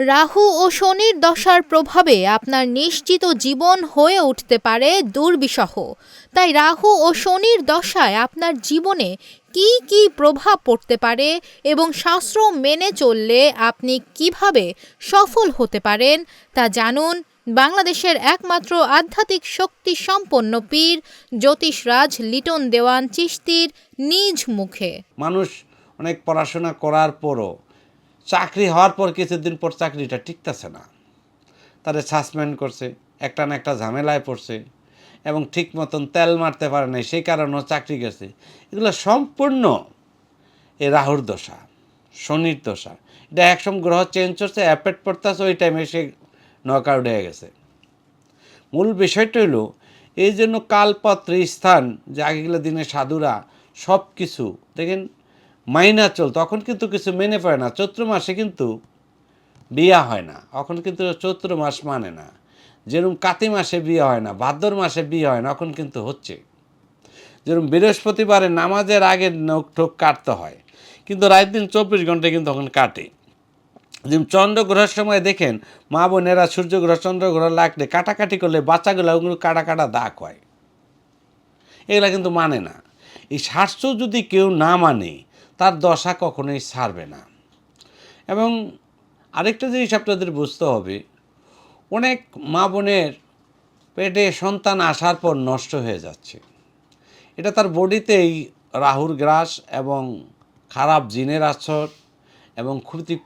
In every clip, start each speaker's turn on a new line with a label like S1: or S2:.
S1: রাহু ও শনির দশার প্রভাবে আপনার নিশ্চিত জীবন হয়ে উঠতে পারে দুর্বিষহ। তাই রাহু ও শনির দশায় আপনার জীবনে কি কি প্রভাব পড়তে পারে এবং শাস্ত্র মেনে চললে আপনি কীভাবে সফল হতে পারেন তা জানুন বাংলাদেশের একমাত্র আধ্যাত্মিক শক্তি সম্পন্ন পীর জ্যোতিষরাজ লিটন দেওয়ান চিস্তির নিজ মুখে।
S2: মানুষ অনেক পড়াশোনা করার পরও চাকরি হওয়ার পর কিছুদিন পর চাকরিটা টিকতেছে না। তাদের সাসপেন্ড করছে, একটা না একটা ঝামেলায় পড়ছে এবং ঠিক মতন তেল মারতে পারে নাই, সেই কারণেও চাকরি গেছে। এগুলো সম্পূর্ণ এ রাহুর দশা, শনির দশা। এটা একসময় গ্রহ চেঞ্জ হচ্ছে অ্যাপেট পড়তেছে, ওই টাইমে সে নকআউট হয়ে গেছে। মূল বিষয়টা হলো, এই জন্য কালপত্রে, স্থান, যে আগেগুলো দিনে সাধুরা সব কিছু দেখেন মাইনা চল, তখন কিন্তু কিছু মেনে পায় না। চৈত্র মাসে কিন্তু বিয়া হয় না। এখন কিন্তু চৈত্র মাস মানে না। যেরকম কাতি মাসে বিয়ে হয় না, ভাদ্র মাসে বিয়ে হয় না, এখন কিন্তু হচ্ছে। যেরকম বৃহস্পতিবারে নামাজের আগে নখ ঠোক কাটতে হয়, কিন্তু রাত দিন চব্বিশ ঘণ্টা কিন্তু তখন কাটে। যেমন চন্দ্রগ্রহের সময় দেখেন, মা বোনেরা সূর্যগ্রহ চন্দ্রগ্রহ লাগলে কাটাকাটি করলে বাচ্চাগুলো ওগুলো কাটা কাটা দাগ হয়। এগুলা কিন্তু মানে না। এই শাস্ত্র যদি কেউ না মানে তার দশা কখনোই ছাড়বে না। এবং আরেকটা জিনিস আপনাদের বুঝতে হবে, অনেক মা বোনের পেটে সন্তান আসার পর নষ্ট হয়ে যাচ্ছে। এটা তার বডিতেই রাহুর গ্রাস এবং খারাপ জিনের আছর এবং ক্ষতি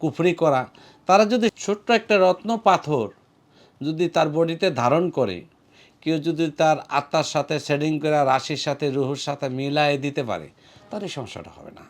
S2: কুফরি করা। তারা যদি ছোট্ট একটা রত্ন পাথর যদি তার বডিতে ধারণ করে কেউ যদি তার আত্মার সাথে শেডিং করে রাশির সাথে রুহুর সাথে মিলায়ে দিতে পারে, তাহলে সমস্যাটা হবে না।